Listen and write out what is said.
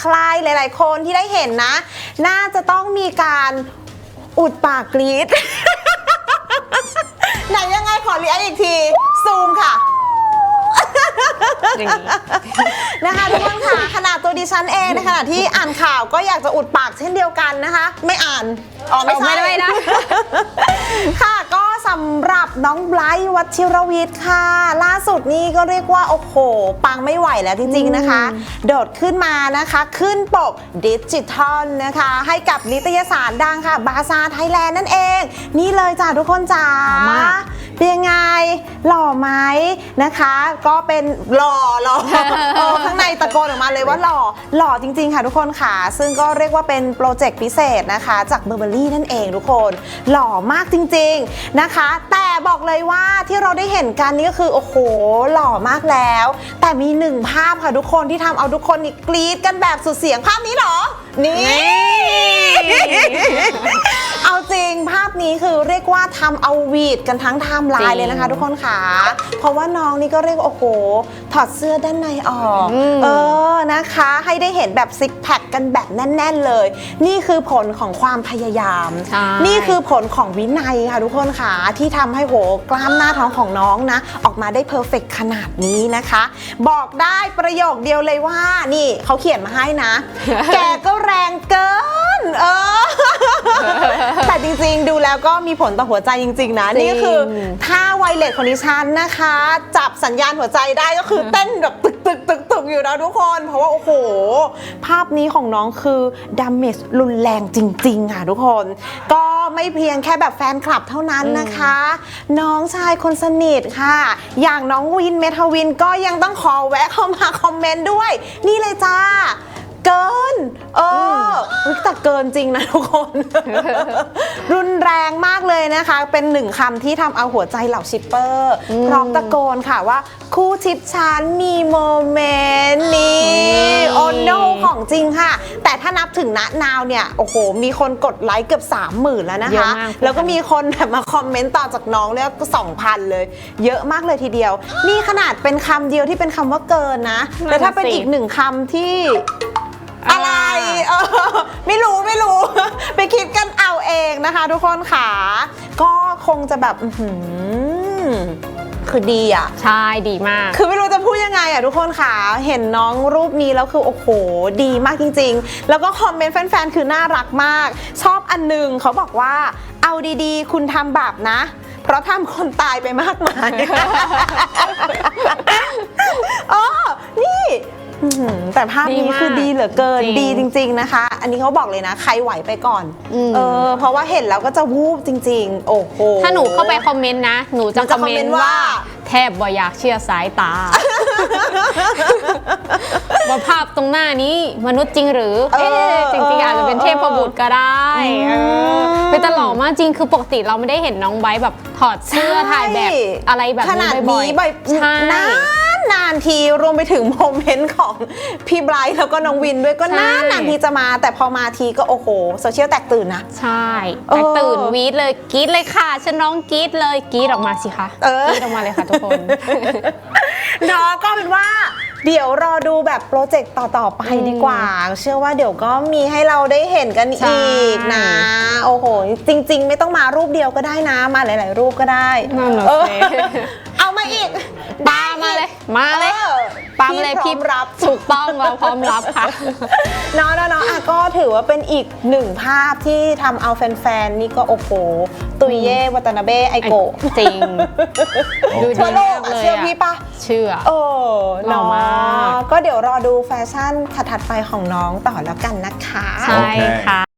ใครหลาย ๆ คนที่ได้เห็นนะ น่าจะต้องมีการอุดปากกรีดไหนยังไงขอเรียกอีกที อย่างนี้ นะคะทุกคนค่ะขนาดตัวดิฉันเองในขณะที่อ่านข่าวก็อยากจะอุดปากเช่นเดียวกันนะคะ ไม่อ่านอ๋อไม่ใช่ไม่ได้ไม่ได้ค่ะก็สำหรับน้องไบรท์วัชิรวิทย์ค่ะ ล่าสุดนี่ก็เรียกว่า โอ้โห ปังไม่ไหวแล้วจริง ๆ นะคะ โดดขึ้นมานะคะ ขึ้นปกดิจิทัลนะคะ ให้กับนิตยสารดังค่ะ บาซาไทยแลนด์นั่นเอง นี่เลยจ้ะทุกคนจ้าหล่อมาก เป็นยังไงหล่อไหมนะคะ ก็เป็นหล่อหล่อเออข้างในตะโกนออกมาเลยว่าหล่อหล่อจริง ๆ ค่ะทุกคนค่ะ ซึ่งก็เรียกว่าเป็นโปรเจกต์พิเศษนะคะ จากเบอร์เบอรี่นั่นเองทุกคน หล่อมากจริง ๆนะคะ แต่ บอกเลยว่าที่เราได้เห็นกันนี่ก็คือ โอ้โห หล่อมากแล้ว แต่มีหนึ่งภาพค่ะทุกคนที่ทำเอาทุกคนนี่กรี๊ดกันแบบสุดเสียงภาพนี้เหรอ นี่ เอาจริงภาพนี้คือเรียกว่าทำเอาวีดกันทั้งไทม์ไลจริน์งเลยนะคะ ทุกคนค่ะ เพราะว่าน้องนี่ก็เรียกว่าโอ้โห ถอดเสื้อด้านในออก อืม เออ นะคะ ให้ได้เห็นแบบซิกแพคกันแบบแน่น ๆเลย นี่คือผลของความพยายาม ใช่ นี่คือผลของวินัยค่ะทุกคนค่ะที่ทำให้โหกล้ามหน้าท้องของน้องนะ ออกมาได้เพอร์เฟกขนาดนี้นะคะ บอกได้ประโยคเดียวเลยว่านี่เขาเขียนมาให้นะ แกก็แรงเกินเออ แต่จริงๆ ดูแล้วก็มีผลต่อหัวใจจริง ๆ นะ จริง นี่ก็คือ ถ้าไวเลสของดิฉันนะคะ จับสัญญาณหัวใจได้ก็คือเต้นแบบตึก ตึกตึกตึกอยู่นะทุกคน เพราะว่า โอ้โห ภาพนี้ของน้องคือดามเมจรุนแรงจริง ๆ ค่ะทุกคน ก็ไม่เพียงแค่แบบแฟนคลับเท่านั้นนะคะ น้องชายคนสนิทค่ะ อย่างน้องวินเมทาวินก็ยังต้องขอแวะเข้ามาคอมเมนต์ด้วย นี่เลยจ้า เกิน เออเฮ้ยแต่เกินจริงนะทุกคน รุนแรงมากเลยนะคะ เป็นหนึ่งคำที่ทำเอาหัวใจเหล่าชิปเปอร์พร้อมตะโกนค่ะว่า คู่ทิปฉันมีโมเมนต์นี้อืมโอ้โนของจริงค่ะ แต่ถ้านับถึงณนาวเนี่ย โอ้โห มีคนกดไลค์เกือบ 3 0,000 แล้วนะเยคะอะมากแล้วก็มีคนแบบมาคอมเมนต์ต่อจากน้องเนี่ยก็2,000เลย เยอะมากเลยทีเดียว นี่ขนาดเป็นคำเดียวที่เป็นคำว่าเกินนะ แล้วถ้าเป็นอีกหนึ่งคำที่ อะไรเออไม่รู้ไม่รู้ ไปคิดกันเอาเองนะคะทุกคนค่ะ ก็คงจะแบบอื้อหือคือดีอะ ใช่ดีมาก คือไม่รู้จะพูดยังไงอะทุกคนค่ะ เห็นน้องรูปนี้แล้วคือโอ้โห ดีมากจริง ๆ แล้วก็คอมเมนต์แฟนๆ คือน่ารักมาก ชอบอันหนึงเขาบอกว่า เอาดีๆ คุณทำบาปนะ เพราะทำคนตายไปมากมายอ๋อนี่ อื้อหือแต่ภาพดีนี้มากคือดีเหลือเกินจริง ดีจริง ๆนะคะ อันนี้เขาบอกเลยนะ ใครไหวไปก่อนอืม เออเพราะว่าเห็นแล้วก็จะวูบจริง ๆ โอ้โห ถ้าหนูเข้าไปคอมเมนต์นะ หนูจะหนูคจะอมเมนคอมเมนต์ต์ว่าว่า แทบบ่อยากเชื่อสายตา ว่าภาพตรงหน้านี้มนุษย์จริงหรือเออเอ๊ะจริงๆ อาจจะเป็นเทพบุตรก็ได้อืมเออเป็นตลอดมากจริงคือปกติเราไม่ได้เห็นน้องไบร์ทแบบถอดเสื้อถ่ายแบบอะไรแบบขนี้นาดบ่อยนี้บ่อยๆใช่นานนาน ทีรวมไปถึงโมเมนต์ของพี่ไบรท์แล้วก็น้องวินด้วยก็ใช่ นานนานทีจะมา แต่พอมาทีก็โอ้โหโซเชียลแตกตื่นนะ ใช่เออแต่ตื่นวีดเลยกรี๊ดเลยค่ะฉันน้องกรี๊ดเลยกรี๊ดออกมาสิคะเออ กรี๊ดออกมาเลยค่ะทุกคน เนาะก็เป็นว่าเดี๋ยวรอดูแบบโปรเจกต์ต่อ ๆ ไปดีกว่า เชื่อว่าเดี๋ยวก็มีให้เราได้เห็นกันใช่ อีกนะ โอ้โห จริง ๆ ไม่ต้องมารูปเดียวก็ได้นะ มาหลาย ๆ รูปก็ได้นั่นน่ะเออ สิเอา มาอีกปามาเลย มาเลยออปั๊มเลยพร้พี่อมรับ ถูกต้องเราพร้อมรับค่ะ เนาะเนาะเนาะอะก็ถือว่าเป็นอีกหนึ่งภาพที่ทำเอาแฟนๆ นี่ก็โอ้โห ตุยเย่วัตนาเบะไอโกะจริง ดูทั่ดีวโลกมากอะเลยเชื่ออะพี่ปะ เชื่อเออหล่อมากเนาะก็เดี๋ยวรอดูแฟชั่นถัดๆไปของน้องต่อแล้วกันนะคะ ใช่ค่ะ